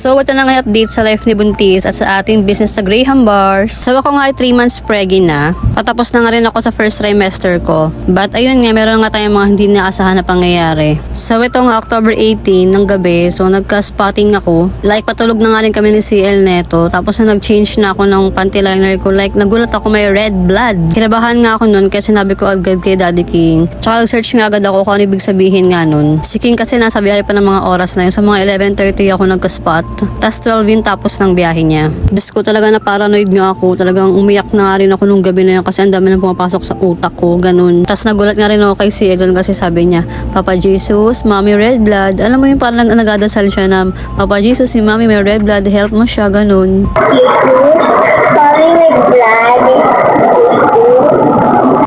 So, ito na nga update sa life ni Buntis at sa ating business sa Graham Bars. So, ako nga ay 3 months preggy na. Patapos na nga rin ako sa first trimester ko. But, ayun nga, meron nga tayong mga hindi naasahan na pangyayari. So, ito nga October 18 ng gabi. So, nagka-spotting ako. Like, patulog na nga rin kami ni CL neto. Tapos, na nag-change na ako ng panty liner ko. Like, nagulat ako may red blood. Kinabahan nga ako nun kasi sinabi ko agad kay Daddy King. Tsaka, nag-search nga agad ako kung ano ibig sabihin nga nun. Si King kasi nasa biyahe pa ng mga oras na yun. So, mga 11.30 ako nagka-spot. Tapos 12 yun tapos ng biyahe niya. Diyos ko talaga na paranoid nga ako. Talagang umiyak na nga rin ako nung gabi na yun kasi ang dami nang pumapasok sa utak ko. Ganun. Tapos nagulat nga rin ako kay si Edon kasi sabi niya, Papa Jesus, Mommy Red Blood. Alam mo yung parang nagadasal siya na, Papa Jesus, si Mommy may red blood, help mo siya. Ganun. Sorry with blood.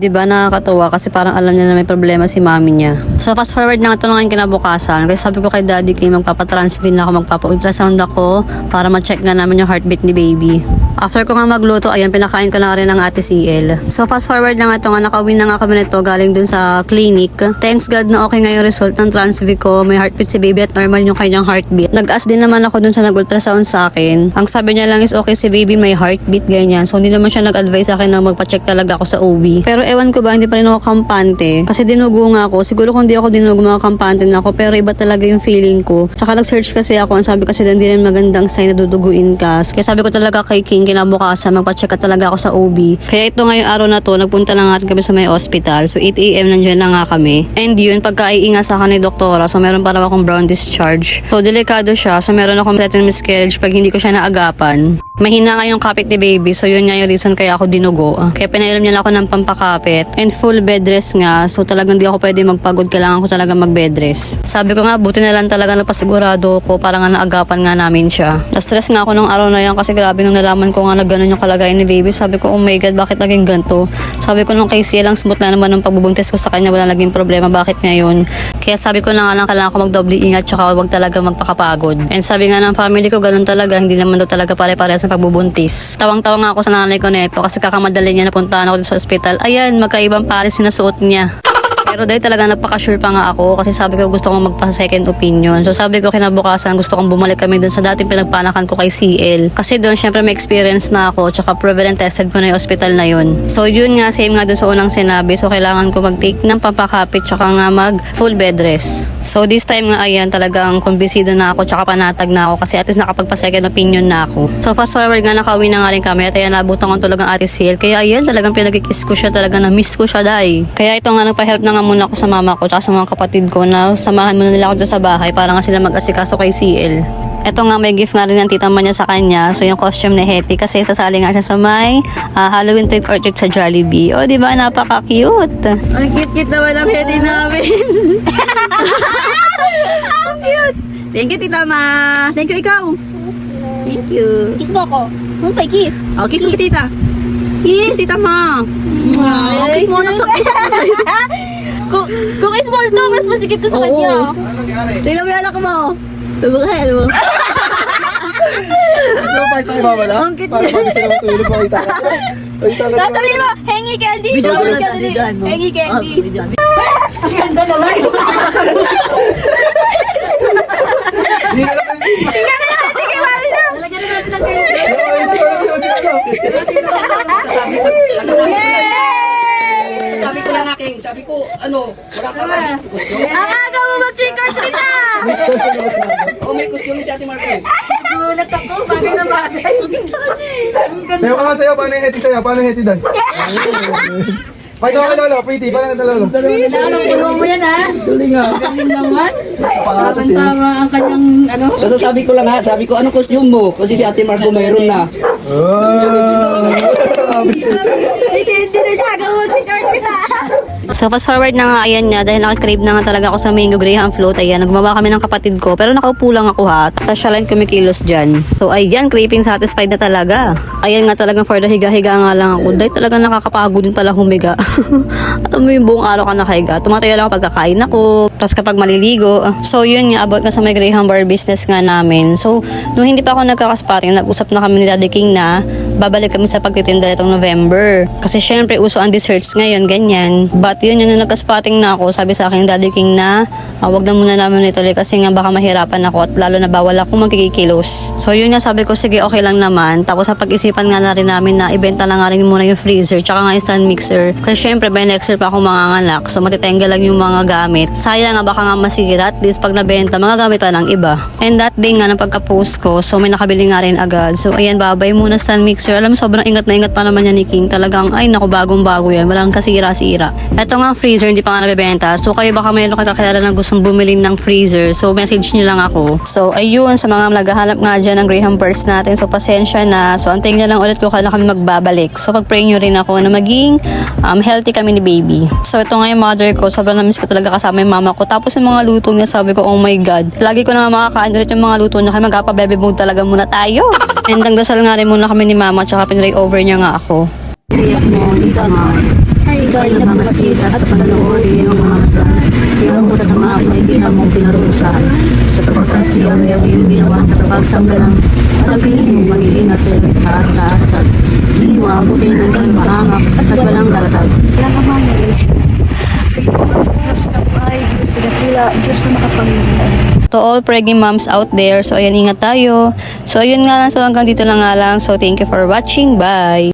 'Di ba nakakatuwa kasi parang alam niya na may problema si mami niya. So fast forward na ito lang kinabukasan. Kasi sabi ko kay daddy kay magpapatransfer na ako, magpapa-ultrasound ako para ma-check nga namin yung heartbeat ni baby. After ko nga magluto, ayan, pinakain ko na rin ng ate CL. So fast forward na nga ito nga, nakauwi na nga kami nito galing dun sa clinic. Thanks God na okay nga yung result ng transfer ko. May heartbeat si baby at normal yung kanyang heartbeat. Nag-ask din naman ako dun sa nag-ultrasound sa akin. Ang sabi niya lang is okay si baby may heartbeat, ganyan. So hindi naman siya nag-advise sa akin na magpa-check talaga ako sa OB. Pero ewan ko ba, hindi pa rin ako kampante. Kasi dinugo nga ako. Siguro kung di ako dinugo, mga kampante na ako. Pero iba talaga yung feeling ko. Saka nag-search kasi ako. Ang sabi kasi doon, hindi rin magandang sign na duduguin ka. Kaya sabi ko talaga kay King, kinabukasan, magpa-check talaga ako sa OB. Kaya ito ngayong araw na to, nagpunta na nga kami sa may hospital. So 8 a.m. nandiyan na nga kami. And yun, pagka-iinga sa akin ni doktora, so meron pa raw akong brown discharge. So delikado siya. So meron akong certain miscarriage pag hindi ko siya naagapan. Mahina nga yung kapit ni baby. So yun nga yung reason kaya ako dinugo. Kaya pinairam niya ako ng pampakapit. And full bed rest nga. So talagang di ako pwede magpagod. Kailangan ko talaga mag bed rest. Sabi ko nga, buti na lang talaga napasigurado ko para nga naagapan nga namin siya. Na-stress nga ako nung araw na yan kasi grabe nung nalaman ko nga na ganun yung kalagayan ni baby. Sabi ko, oh my God, bakit naging ganito? Sabi ko nung kay Sia lang smooth na naman ng pagbubuntis ko sa kanya. Wala naging problema. Bakit ngayon? Kaya sabi ko na nga lang kailangan ko magdoble ingat tsaka wag talaga magpakapagod. And sabi nga ng family ko, ganun talaga. Hindi naman daw talaga pare-parehas ng pagbubuntis. Tawang-tawa nga ako sa nanay ko neto kasi kakamadali niya napuntahan ako sa ospital. Ayan, magkaibang pares yung nasuot niya. Pero dahil talaga nagpaka-sure pa nga ako kasi sabi ko gusto kong magpa-second opinion. So sabi ko kinabukasan gusto kong bumalik kami dun sa dating pinagpanakan ko kay CL. Kasi doon syempre may experience na ako tsaka and tested ko na yung hospital na yun. So yun nga same nga dun sa unang sinabi. So kailangan ko mag-take ng pampakapit tsaka nga mag full bed rest. So this time nga ayan talagang kumbisido na ako tsaka panatag na ako kasi at least nakapagpa-second opinion na ako. So fast forward nga nakauwi na nga rin kami at ayan nabutan ko tulog ang ate CL. Kaya ayan talagang pinagkikiss ko siya talaga na miss ko siya dai. Kaya ito nga nagpa-help na nga muna ako sa mama ko tsaka sa mga kapatid ko na samahan muna nila ako dyan sa bahay para nga sila mag-asikaso kay CL. Ito nga may gift nga rin ng tita niya sa kanya. So yung costume ni Hetty kasi sasali nga siya sa may ah, Halloween trick or treat sa Jollibee. O di ba napaka-cute. Ang cute-cute naman ang heady namin. Ang cute. Thank you, Tita Ma. Thank you, ikaw. Thank you. Kiss mo ako. Pa kiss? Oh, kiss mo si Tita. Kiss, Tita Ma. Mwah. Kiss mo na sa kiss mo sa'yo. Kung, kung small to, mas masigit ko sa Oo. kanya. Tingnan mo yung anak mo. Tumukahel mo. Gusto mo pa tayo mawala? Ang cute Para niya. pag sila matulog pa kita. Ay, talaga. Sasabihin mo, hengi candy. Video mo Hengi na candy. dyan mo. Hengi candy. Oh, video. Hindi ka lang. Sabi ko lang aking, sabi ko, ano, wala ka ba? Ang aga mo mag-trick or treat na! Oh, may costume si Ate Marco. Gulat ako, bagay na bagay. Sayo ka nga sayo. Paano yung heti sayo? Paano yung heti dance? Pakita ko kay Lolo. Pretty. Paano ka Lolo? Lalo, kinuha mo yan ha? Tuloy nga. Galing naman. Pakatas yun. Tama ang kanyang ano. So sabi ko lang ha, sabi ko, anong costume mo? Kasi si Ate Marco mayroon na. Oh. Hindi, hindi na siya. Gawin si Carter na. So fast forward na nga ayan nga dahil nakakrave na nga talaga ako sa mango graham float. Ayan, nagmama kami ng kapatid ko pero nakaupo lang ako ha. Tapos siya lang kumikilos dyan. So ayan, craving satisfied na talaga. Ayan nga talagang for the higa-higa nga lang ako. Dahil talaga nakakapagod pala humiga. At mo yung buong araw ka nakahiga. Tumatayo lang kapag kakain ako. Tapos kapag maliligo. So yun nga, about nga sa may Graham Bar business nga namin. So, nung hindi pa ako nagkakasparing, nag-usap na kami ni Daddy King na babalik kami sa pagtitinda itong November. Kasi syempre, uso ang desserts ngayon, ganyan. But yun, yun, nung nagka-spotting na ako, sabi sa akin ni Daddy King na ah, wag na muna namin ituloy kasi nga baka mahirapan ako at lalo na bawal ako magkikilos. So yun nga, sabi ko, sige, okay lang naman. Tapos sa pag-isipan nga na rin namin na ibenta na nga rin muna yung freezer tsaka nga yung stand mixer. Kasi syempre, by next year pa ako manganganak. So matitengga lang yung mga gamit. Sayang nga, baka nga masira. At least pag nabenta, mga gamit pa ng iba. And that day nga, nang pagka-post ko, so may nakabili nga rin agad. So ayan, babay muna stand mixer. Alam mo, sobrang ingat na ingat pa naman yan ni King. Talagang, ay naku, bagong-bago yan. Walang kasira-sira. Ito nga freezer, hindi pa nga nabibenta. So kayo baka mayroon kakilala na gustong bumili ng freezer. So message nyo lang ako. So ayun, sa mga naghahanap nga dyan ng Graham purse natin. So pasensya na. So antayin nyo lang ulit ko kailan kami magbabalik. So pag-pray nyo rin ako na maging um, healthy kami ni baby. So ito nga yung mother ko. Sobrang na-miss ko talaga kasama yung mama ko. Tapos yung mga luto niya, sabi ko, oh my God. Lagi ko na nga makakain ulit yung mga luto niya. Kaya magkapa-baby mood talaga muna tayo. And nagdasal nga rin muna kami ni mama. Tsaka pinray over niya nga ako. Iyak mo, di ka ma. Ikaw ay nagmamasid at sa panahon ng mga masdan. Kaya mo sa sama ay di na mo pinarusahan. Sa kapagkat siya may ang iyong ginawa at pagsanggalang at ang mo mag-iingat sa iyo taas-taasan. Hindi mo abutin ng kanyang mahangap at walang daratag. Wala ka man Diyos na ay, na tila, Diyos na. To all pregnant moms out there. So, ayan, ingat tayo. So, ayun nga lang. So, hanggang dito lang nga lang. So, thank you for watching. Bye!